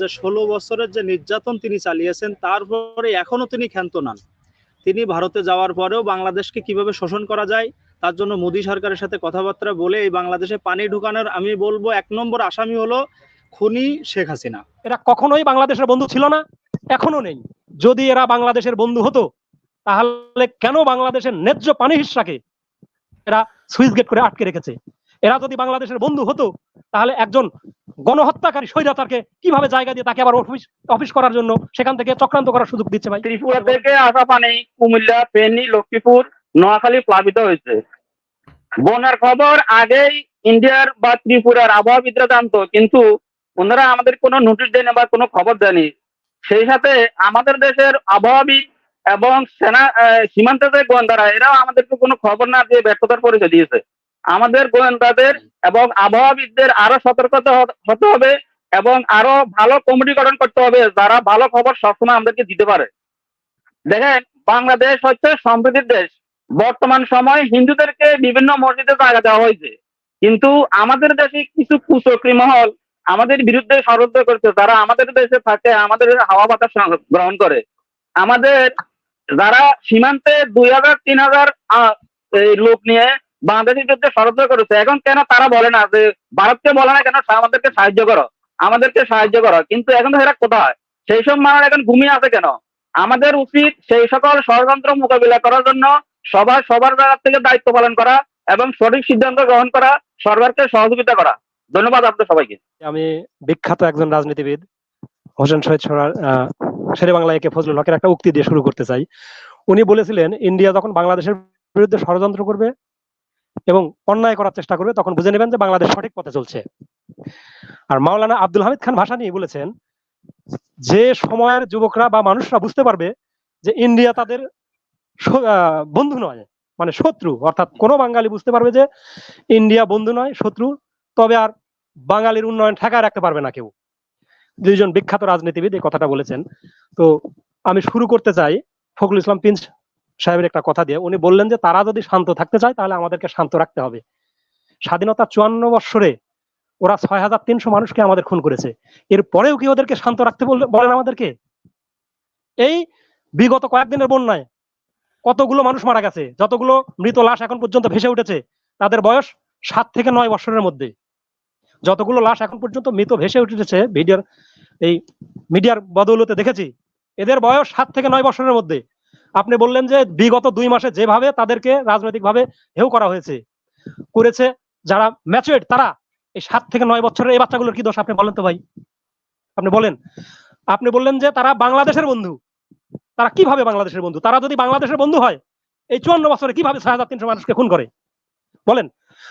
যে ষোলো বছরের যে নির্যাতন তিনি চালিয়েছেন তারপরে এখনও তিনি ক্ষান্ত নন। তিনি ভারতে যাওয়ার পরেও বাংলাদেশকে কীভাবে শোষণ করা যায়, তার জন্য মোদী সরকারের সাথে কথাবার্তা বলে এই বাংলাদেশে পানি ঢুকানোর আমি বলব এক নম্বর আসামি হলো খুনি শেখ হাসিনা। এরা কখনোই বাংলাদেশের বন্ধু ছিল না, এখনও নেই। যদি এরা বাংলাদেশের বন্ধু হতো, তাহলে কেন বাংলাদেশের ন্যায্য পানি হিসাকে এরা সুইচ গেট করে আটকে রেখেছে? এরা যদি বাংলাদেশের বন্ধু হতো, তাহলে একজন গণহত্যাকারী স্বৈরাচারকে কীভাবে জায়গা দিয়ে তাকে আবার অফিস অফিস করার জন্য সেখান থেকে চক্রান্ত করার সুযোগ দিচ্ছে ভাই? ত্রিপুরা থেকে আসা পানি কুমিল্লা, ফেনী, লক্ষ্মীপুর, নোয়াখালী প্লাবিত হয়েছে। বন্যার খবর আগেই ইন্ডিয়ার বা ত্রিপুরার আবহাওয়াবিদরা জানতো, কিন্তু ওনারা আমাদের কোনো নোটিশ দেয়নি বা কোনো খবর দেয়নি। সেই সাথে আমাদের দেশের আবহাওয়াবিদ এবং সেনা সীমান্তে যে গোয়েন্দারা, এরাও আমাদেরকে কোনো খবর না দিয়ে ব্যর্থতার পরিচয় দিয়েছে। আমাদের গোয়েন্দাদের এবং আবহাওয়াবিদদের আরও সতর্কতা হতে হবে এবং আরও ভালো কমিটি গঠন করতে হবে, যারা ভালো খবর সবসময় আমাদেরকে দিতে পারে। দেখেন, বাংলাদেশ হচ্ছে সম্প্রীতির দেশ। বর্তমান সময় হিন্দুদেরকে বিভিন্ন মসজিদে জায়গা দেওয়া হয়েছে। কিন্তু আমাদের দেশে কিছু কুচক্রী মহল আমাদের বিরুদ্ধে ষড়যন্ত্র করছে। যারা আমাদের দেশে থাকে, আমাদের হাওয়া বাতাস গ্রহণ করে। আমাদের যারা সীমান্তে দুই হাজার, তিন হাজার লোক নিয়ে বাংলাদেশের বিরুদ্ধে ষড়যন্ত্র করেছে। এখন কেন তারা বলে না যে, ভারতকে বলে না কেন আমাদেরকে সাহায্য করো? আমাদেরকে সাহায্য করো। কিন্তু এখন তো এরা কোথায়? সেই সব মানুষ এখন ঘুমিয়ে আছে কেন? আমাদের উচিত সেই সকল ষড়যন্ত্র মোকাবিলা করার জন্য সবার সবার জায়গা থেকে দায়িত্ব পালন করা এবং সঠিক সিদ্ধান্ত গ্রহণ করা, সরকারকে সহযোগিতা করা। ধন্যবাদ আপনাদের সবাইকে। আমি বিখ্যাত একজন রাজনীতিবিদ, হোসেন শহীদ সরার শেরে বাংলা একে ফজলুল হকের একটা উক্তি দিয়ে শুরু করতে চাই। উনি বলেছিলেন, ইন্ডিয়া যখন বাংলাদেশের বিরুদ্ধে ষড়যন্ত্র করবে এবং অন্যায় করার চেষ্টা করবে, তখন বুঝে নেবেন যে বাংলাদেশ সঠিক পথে চলছে। আর মাওলানা আব্দুল হামিদ খান ভাসানী বলেছেন, যে সময়ের যুবকরা বা মানুষরা বুঝতে পারবে যে ইন্ডিয়া তাদের বন্ধু নয় মানে শত্রু। অর্থাৎ কোনো বাঙালি বুঝতে পারবে যে ইন্ডিয়া বন্ধু নয়, শত্রু, তবে আর বাঙালির উন্নয়ন ঠেকায় রাখতে পারবে না কেউ। দুইজন বিখ্যাত রাজনীতিবিদ এই কথাটা বলেছেন। তো আমি শুরু করতে চাই ফখরুল ইসলাম পিঞ্চ সাহেবের একটা কথা দিয়ে, উনি বললেন যে, তারা যদি শান্ত থাকতে চায়, তাহলে আমাদেরকে শান্ত রাখতে হবে। স্বাধীনতা চুয়ান্ন বৎসরে ওরা ছয় হাজার তিনশো মানুষকে আমাদের খুন করেছে। এর পরেও কি ওদেরকে শান্ত রাখতে বলেন আমাদেরকে? এই বিগত কয়েকদিনের বন্যায় কতগুলো মানুষ মারা গেছে, যতগুলো মৃত লাশ এখন পর্যন্ত ভেসে উঠেছে, তাদের বয়স সাত থেকে নয় বছরের মধ্যে। যতগুলো লাশ এখন পর্যন্ত মৃত ভেসে উঠেছে, ভিডিওর, এই মিডিয়ার বদৌলতে দেখেছি, এদের বয়স সাত থেকে নয় বছরের মধ্যে। আপনি বললেন যে বিগত দুই মাসে যেভাবে তাদেরকে রাজনৈতিকভাবে হেউ করা হয়েছে, করেছে, যারা ম্যাচুয়েড তারা, এই সাত থেকে নয় বছরের এই বাচ্চাগুলোর কি দোষ আপনি বলেন তো ভাই? আপনি বলেন। আপনি বললেন যে তারা বাংলাদেশের বন্ধু। তারা কীভাবে বাংলাদেশের বন্ধু? তারা যদি বাংলাদেশের বন্ধু হয়, এই চুয়ান্ন বছরে কীভাবে ছয় হাজার তিনশো মানুষকে খুন করে? বলেন।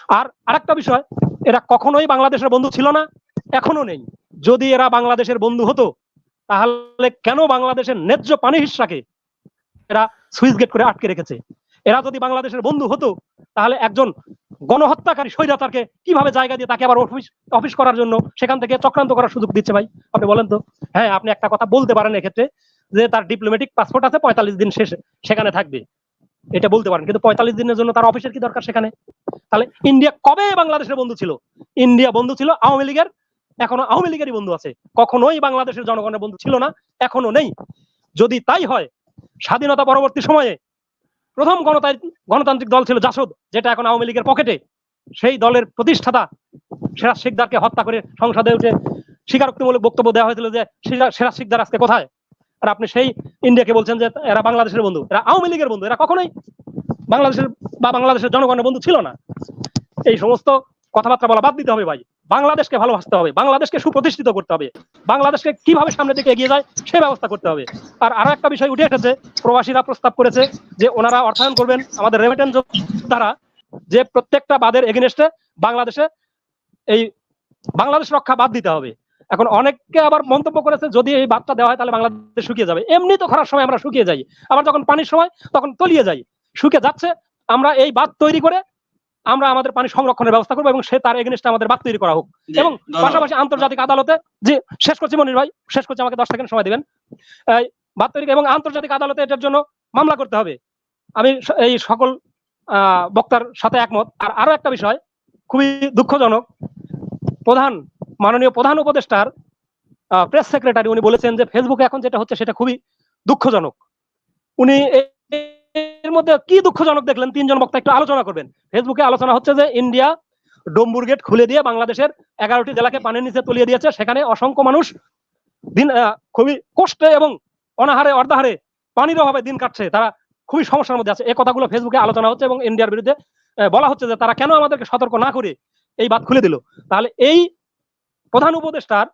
আর আরেকটা বিষয়, এরা কখনোই বাংলাদেশের বন্ধু ছিল না, এখনও নেই। যদি এরা বাংলাদেশের বন্ধু হতো, তাহলে কেন বাংলাদেশের ন্যায্য পানি হিস্সাকে এরা সুইচ গেট করে আটকে রেখেছে। এরা যদি বাংলাদেশের বন্ধু হতো, তাহলে একজন গণহত্যাকারী স্বৈরাচারকে কীভাবে জায়গা দিয়ে তাকে আবার অফিস অফিস করার জন্য সেখান থেকে চক্রান্ত করার সুযোগ দিচ্ছে ভাই? আপনি বলেন তো। হ্যাঁ আপনি একটা কথা বলতে পারেন এক্ষেত্রে যে তার ডিপ্লোম্যাটিক পাসপোর্ট আছে, পঁয়তাল্লিশ দিন শেষ সেখানে থাকবে। এটা বলতে পারেন, কিন্তু পঁয়তাল্লিশ দিনের জন্য তার অফিসের কি দরকার সেখানে? তাহলে ইন্ডিয়া কবে বাংলাদেশের বন্ধু ছিল? ইন্ডিয়া বন্ধু ছিল আওয়ামী লীগের, এখনও আওয়ামী লীগেরই বন্ধু আছে। কখনোই বাংলাদেশের জনগণের বন্ধু ছিল না, এখনও নেই। যদি তাই হয় স্বাধীনতা পরবর্তী সময়ে প্রথম গণতান্ত্রিক দল ছিল জাসদ, যেটা এখন আওয়ামী লীগের পকেটে। সেই দলের প্রতিষ্ঠাতা সেরাজ শিকদারকে হত্যা করে সংসদে উঠে স্বীকারোক্তিমূলক বক্তব্য দেওয়া হয়েছিল যে সিরা- সিরাজ শিকদার আজকে কোথায়? আর আপনি সেই ইন্ডিয়াকে বলছেন যে এরা বাংলাদেশের বন্ধু, এরা আওয়ামী লীগের বন্ধু, এরা কখনোই বাংলাদেশের বা বাংলাদেশের জনগণের বন্ধু ছিল না। এই সমস্ত কথাবার্তা বলা বাদ দিতে হবে ভাই। বাংলাদেশকে ভালোবাসতে হবে, বাংলাদেশকে সুপ্রতিষ্ঠিত করতে হবে, বাংলাদেশকে কীভাবে সামনের দিকে এগিয়ে যায় সে ব্যবস্থা করতে হবে। আর আরও একটা বিষয় উঠে এসেছে, প্রবাসীরা প্রস্তাব করেছে যে ওনারা অর্থায়ন করবেন আমাদের রেমিটেন্স দ্বারা যে প্রত্যেকটা বাদের এগেনস্টে বাংলাদেশে এই বাংলাদেশ রক্ষা বাদ দিতে হবে। এখন অনেককে আবার মন্তব্য করেছে, যদি এই বাদটা দেওয়া হয় তাহলে বাংলাদেশ শুকিয়ে যাবে। এমনি তো খরার সময় আমরা শুকিয়ে যাই। আবার যখন পানির সময়, তখন তলিয়ে যাই। শুকে যাচ্ছে, আমরা এই বাদ তৈরি করে আমরা আমাদের পানি সংরক্ষণের ব্যবস্থা করব এবং সে তার এগেনস্টে আমাদের বাদ তৈরি করা হোক। এবং পাশাপাশি আন্তর্জাতিক আদালতে যে শেষ করছি মনির ভাই শেষ করছি আমাকে দশ সেকেন্ড সময় দিবেন। এই বাদ তৈরি এবং আন্তর্জাতিক আদালতে এটার জন্য মামলা করতে হবে। আমি এই সকল আহ, বক্তার সাথে একমত। আর আরও একটা বিষয় খুবই দুঃখজনক প্রধান মাননীয় প্রধান উপদেষ্টার প্রেস সেক্রেটারি উনি বলেছেন যে ফেসবুকে এখন যেটা হচ্ছে সেটা খুবই দুঃখজনক। উনি এ- এর মধ্যে কি দুঃখজনক দেখলেন? তিনজন বক্তা একটু আলোচনা করবেন। ফেসবুকে আলোচনা হচ্ছে যে ইন্ডিয়া ডম্বুর গেট খুলে দিয়ে বাংলাদেশের এগারোটি জেলাকে পানির নিচে তলিয়ে দিয়েছে। সেখানে অসংখ্য মানুষ দিন খুবই কষ্টে এবং অনাহারে অর্ধাহারে পানির অভাবে দিন কাটছে। তারা খুবই সমস্যার মধ্যে আছে। এই কথাগুলো ফেসবুকে আলোচনা হচ্ছে এবং ইন্ডিয়ার বিরুদ্ধে বলা হচ্ছে যে তারা কেন আমাদেরকে সতর্ক না করে এই বাদ খুলে দিল? তাহলে এই প্রধান উপদেষ্টার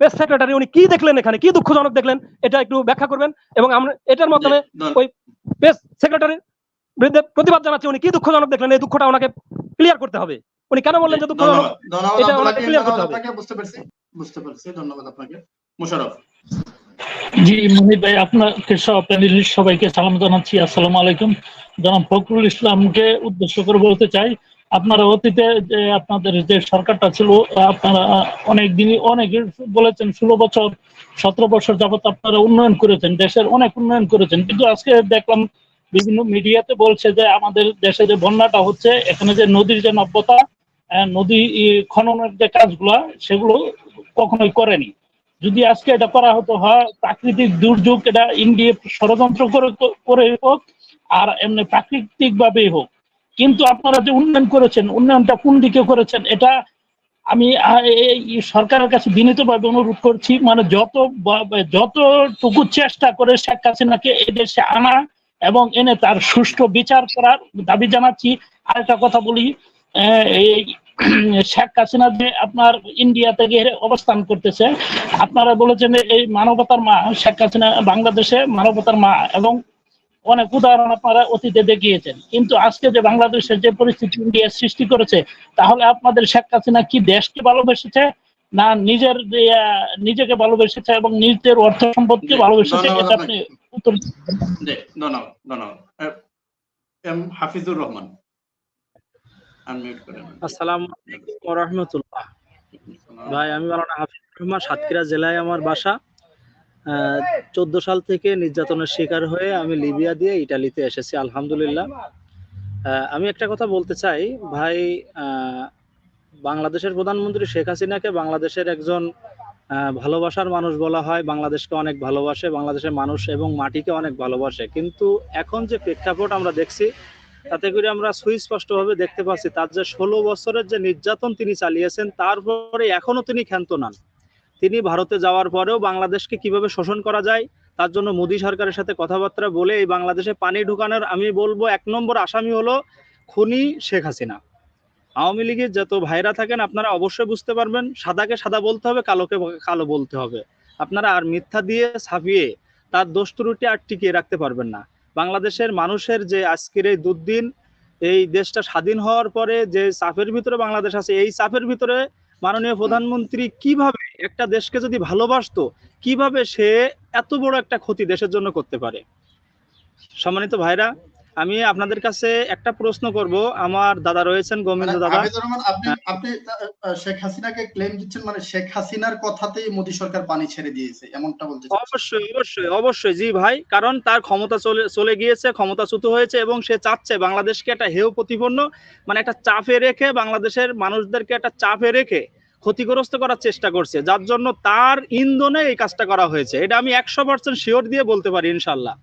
প্রেস সেক্রেটারি উনি কি দেখলেন এখানে? কি দুঃখজনক দেখলেন? এটা একটু ব্যাখ্যা করবেন এবং আমরা এটার মাধ্যমে ওই প্রেস সেক্রেটারির বিরুদ্ধে প্রতিবাদ জানাচ্ছি উনি। কি দুঃখজনক দেখলেন? এই দুঃখটা ওনাকে ক্লিয়ার করতে হবে। উনি কেন বললেন যে দুঃখজনক এটা ওনাকে ক্লিয়ার করতে হবে। আপনাকে বুঝতে পারছি বুঝতে পারছি ধন্যবাদ আপনাকে। মুশারফ জি মহিদ ভাই আপনাকে সহ প্যানেলিস্ট সবাইকে সালাম জানাচ্ছি। আসসালামু আলাইকুম। জনাব ফখরুল ইসলামকে উদ্দেশ্য করে বলতে চাই আপনারা অতীতে যে আপনাদের যে সরকারটা ছিল, আপনারা অনেক দিনই অনেক বলেছেন, ষোলো বছর, সতেরো বছর যাবত আপনারা উন্নয়ন করেছেন, দেশের অনেক উন্নয়ন করেছেন। কিন্তু আজকে দেখলাম বিভিন্ন মিডিয়াতে বলছে যে আমাদের দেশে যে বন্যাটা হচ্ছে, এখানে যে নদীর যে নব্যতা নদী খননের যে কাজগুলা, সেগুলো কখনোই করেনি। যদি আজকে এটা করা হতো, হয় প্রাকৃতিক দুর্যোগ, এটা ইন্ডিয়া ষড়যন্ত্র করে করে হোক, আর এমনি প্রাকৃতিক ভাবেই হোক কিন্তু আপনারা যে উন্নয়ন করেছেন, উন্নয়নটা কোন দিকে করেছেন, এটা আমি এই সরকারের কাছে বিনীতভাবে অনুরোধ করছি মানে যত যতটুকু চেষ্টা করে শেখ হাসিনাকে এদেশে আনা এবং এনে তার সুষ্ঠু বিচার করার দাবি জানাচ্ছি। আরেকটা কথা বলি এই শেখ হাসিনা যে আপনার ইন্ডিয়াতে গিয়ে অবস্থান করতেছে, আপনারা বলেছেন এই মানবতার মা শেখ হাসিনা, বাংলাদেশে মানবতার মা এবং অনেক উদাহরণ আপনারা অতীতে দেখিয়েছেন। কিন্তু আজকে যে বাংলাদেশের যে পরিস্থিতি ইন্ডিয়া সৃষ্টি করেছে তাহলে আপনাদের শেখ হাসিনা কি দেশকে ভালোবেসেছে? না নিজের নিজেকে ভালোবেসেছে এবং নিজের অর্থ সম্পদকে ভালোবেসেছে? এটা আপনি উত্তর ধন্যবাদ ধন্যবাদ। এম হাফিজুর রহমান। আনমিউট করেন আসসালামু আলাইকুম রহমতুল্লাহ। ভাই আমি মালানা হাফিজ রহমান সাতক্ষীরা জেলায় আমার বাসা। চোদ্দ সাল থেকে নির্যাতনের শিকার হয়ে আমি লিবিয়া দিয়ে ইটালিতে এসেছি, আলহামদুলিল্লাহ। আমি একটা কথা বলতে চাই, ভাই বাংলাদেশের প্রধানমন্ত্রী শেখ হাসিনাকে বাংলাদেশের একজন ভালোবাসার মানুষ বলা হয়, বাংলাদেশকে অনেক ভালোবাসে, বাংলাদেশের মানুষ এবং মাটিকে অনেক ভালোবাসে। কিন্তু এখন যে প্রেক্ষাপট আমরা দেখছি, তাতে করে আমরা সুস্পষ্টভাবে দেখতে পাচ্ছি, তার যে ষোলো বছরের যে নির্যাতন তিনি চালিয়েছেন, তারপরে এখনও তিনি ক্ষান্ত নন। তিনি ভারতে যাওয়ার পরেও বাংলাদেশকে কীভাবে শোষণ করা যায়, তার জন্য মোদী সরকারের সাথে কথাবার্তা বলে এই বাংলাদেশে পানি ঢুকানোর আমি বলব এক নম্বর আসামি হলো খুনি শেখ হাসিনা। আওয়ামী লীগের যত ভাইরা থাকেন আপনারা অবশ্যই বুঝতে পারবেন, সাদাকে সাদা বলতে হবে, কালোকে কালো বলতে হবে। আপনারা আর মিথ্যা দিয়ে ছাপিয়ে তার দোষ ত্রুটি আর টিকিয়ে রাখতে পারবেন না। বাংলাদেশের মানুষের যে আজকের এই দুর্দিন, এই দেশটা স্বাধীন হওয়ার পরে যে চাপের ভিতরে বাংলাদেশ আছে, এই চাপের ভিতরে মাননীয় প্রধানমন্ত্রী কীভাবে একটা দেশকে যদি ভালোবাসতো, কীভাবে সে এত বড় একটা ক্ষতি দেশের জন্য করতে পারে? সম্মানিত ভাইরা আমি আপনাদের কাছে একটা প্রশ্ন করব। আমার দাদা রয়েছেন গোবিন্দ দাদা। আপনি আপনি আহ, আহ, শেখ হাসিনাকে ক্লেম দিচ্ছেন মানে শেখ হাসিনার কথাতেই মোদী সরকার পানি ছেড়ে দিয়েছে এমনটা বলতে অবশ্যই অবশ্যই অবশ্যই জি ভাই কারণ তার ক্ষমতা চলে চলে গিয়েছে ক্ষমতাচ্যুত হয়েছে এবং সে চাচ্ছে বাংলাদেশকে একটা হেয় প্রতিপন্ন মানে একটা চাপে রেখে বাংলাদেশের মানুষদেরকে একটা চাপে রেখে ক্ষতিগ্রস্ত করার চেষ্টা করছে যার জন্য তার ইন্ধনে এই কাজটা করা হয়েছে। এটা আমি একশো পার্সেন্ট শিওর দিয়ে বলতে পারি ইনশাল্লাহ।